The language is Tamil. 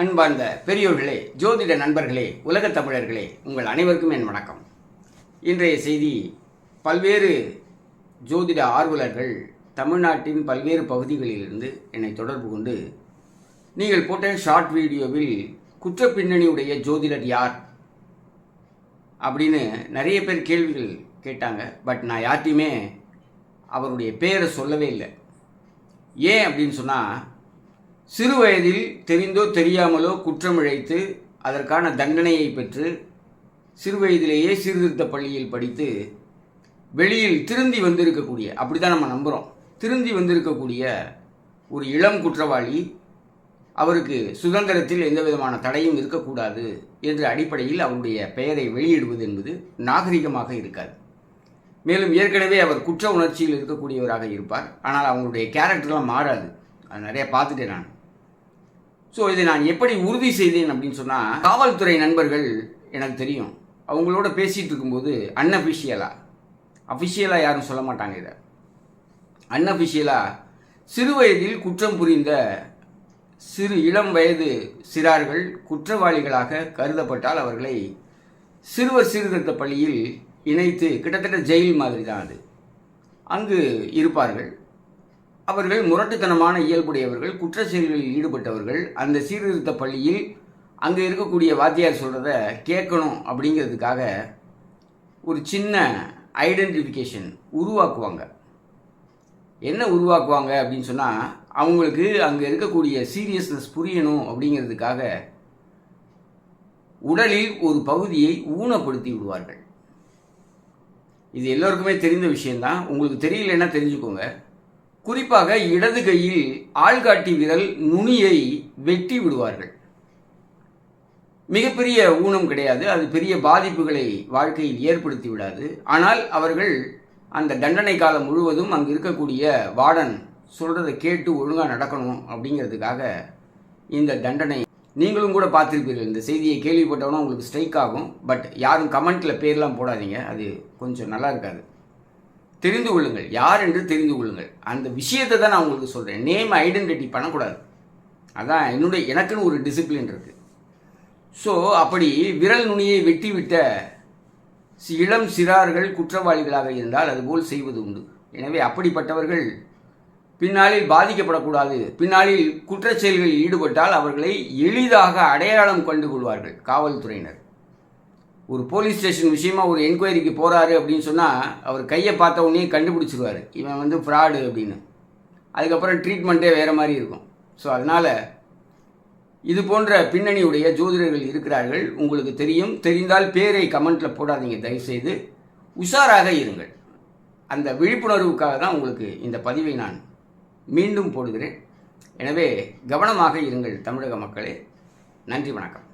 அன்பார்ந்த பெரியோர்களே ஜோதிட நண்பர்களே உலகத் தமிழர்களே உங்கள் அனைவருக்கும் என் வணக்கம். இன்றைய செய்தி பல்வேறு ஜோதிட ஆர்வலர்கள் தமிழ்நாட்டின் பல்வேறு பகுதிகளிலிருந்து என்னை தொடர்பு கொண்டு நீங்கள் போட்ட ஷார்ட் வீடியோவில் குற்ற பின்னணியுடைய ஜோதிடர் யார்? அப்படின்னு நிறைய பேர் கேள்விகள் கேட்டாங்க. பட் நான் யார்ட்டையுமே அவருடைய பேரை சொல்லவே இல்லை. ஏன் அப்படின்னு சொன்னால் சிறு வயதில் தெரிந்தோ தெரியாமலோ குற்றம் இழைத்து அதற்கான தண்டனையை பெற்று சிறு வயதிலேயே சீர்திருத்த பள்ளியில் படித்து வெளியில் திருந்தி வந்திருக்கக்கூடிய அப்படி தான் நம்ம நம்புகிறோம் திருந்தி வந்திருக்கக்கூடிய ஒரு இளம் குற்றவாளி அவருக்கு சுதந்திரத்தில் எந்த விதமான தடையும் இருக்கக்கூடாது என்ற அடிப்படையில் அவருடைய பெயரை வெளியிடுவது என்பது நாகரிகமாக இருக்காது. மேலும் ஏற்கனவே அவர் குற்ற உணர்ச்சியில் இருக்கக்கூடியவராக இருப்பார். ஆனால் அவங்களுடைய கேரக்டர்லாம் மாறாது. அது நிறைய பார்த்துட்டேன் நான். ஸோ இதை நான் எப்படி உறுதி செய்தேன் அப்படின்னு சொன்னால் காவல்துறை நண்பர்கள் எனக்கு தெரியும். அவங்களோட பேசிகிட்டு இருக்கும்போது அன்அஃபிஷியலாக அஃபிஷியலாக யாரும் சொல்ல மாட்டாங்க இதை. அன்அஃபிஷியலாக சிறு வயதில் குற்றம் புரிந்த சிறு இளம் வயது சிறார்கள் குற்றவாளிகளாக கருதப்பட்டால் அவர்களை சிறுவர் சீர்திருத்த பள்ளியில் இணைத்து கிட்டத்தட்ட ஜெயில் மாதிரி தான் அது. அங்கு இருப்பார்கள். அவர்கள் முரட்டுத்தனமான இயல்புடையவர்கள் குற்ற செயல்களில் ஈடுபட்டவர்கள். அந்த சீர்திருத்த பள்ளியில் அங்கே இருக்கக்கூடிய வாத்தியார் சொல்கிறத கேட்கணும் அப்படிங்கிறதுக்காக ஒரு சின்ன ஐடென்டிஃபிகேஷன் உருவாக்குவாங்க. என்ன உருவாக்குவாங்க அப்படின்னு சொன்னால் அவங்களுக்கு அங்கே இருக்கக்கூடிய சீரியஸ்னஸ் புரியணும் அப்படிங்கிறதுக்காக உடலில் ஒரு பகுதியை ஊனப்படுத்தி விடுவார்கள். இது எல்லோருக்குமே தெரிந்த விஷயம்தான். உங்களுக்கு தெரியலன்னா தெரிஞ்சுக்கோங்க. குறிப்பாக இடது கையில் ஆள்காட்டி விரல் நுனியை வெட்டி விடுவார்கள். மிகப்பெரிய ஊனம் கிடையாது. அது பெரிய பாதிப்புகளை வாழ்க்கையில் ஏற்படுத்தி விடாது. ஆனால் அவர்கள் அந்த தண்டனை காலம் முழுவதும் அங்கு இருக்கக்கூடிய வார்டன் சொல்கிறத கேட்டு ஒழுங்காக நடக்கணும் அப்படிங்கிறதுக்காக இந்த தண்டனை. நீங்களும் கூட பார்த்துருப்பீர்கள். இந்த செய்தியை கேள்விப்பட்டவனா உங்களுக்கு ஸ்ட்ரைக் ஆகும். பட் யாரும் கமெண்ட்டில் பேர்லாம் போடாதீங்க. அது கொஞ்சம் நல்லா இருக்காது. தெரிந்து கொள்ளுங்கள். யார் என்று தெரிந்து கொள்ளுங்கள். அந்த விஷயத்தை தான் நான் உங்களுக்கு சொல்கிறேன் நேம் ஐடென்டிட்டி பண்ணக்கூடாது. அதான் என்னுடைய எனக்குன்னு ஒரு டிசிப்ளின் இருக்குது ஸோ அப்படி விரல் நுனியை வெட்டிவிட்ட சி- இளம் சிறார்கள் குற்றவாளிகளாக இருந்தால் அதுபோல் செய்வது உண்டு. எனவே அப்படிப்பட்டவர்கள் பின்னாளில் பாதிக்கப்படக்கூடாது. பின்னாளில் குற்றச்செயல்களில் ஈடுபட்டால் அவர்களை எளிதாக அடையாளம் கண்டு கொள்வார்கள் காவல்துறையினர். ஒரு போலீஸ் ஸ்டேஷன் விஷயமா ஒரு என்கொயரிக்கு போகிறாரு அப்படின்னு சொன்னால் அவர் கையை பார்த்த உடனே கண்டுபிடிச்சிருவார். இவன் வந்து ஃப்ராடு அப்படின்னு. அதுக்கப்புறம் ட்ரீட்மெண்ட்டே வேறு மாதிரி இருக்கும். ஸோ அதனால் இது போன்ற பின்னணியுடைய ஜோதிடர்கள் இருக்கிறார்கள். உங்களுக்கு தெரியும். தெரிந்தால் பேரை கமெண்ட்டில் போடாதீங்க. தயவுசெய்து உஷாராக இருங்கள். அந்த விழிப்புணர்வுக்காக தான் உங்களுக்கு இந்த பதிவை நான் மீண்டும் போடுகிறேன். எனவே கவனமாக இருங்கள் தமிழக மக்களே. நன்றி வணக்கம்.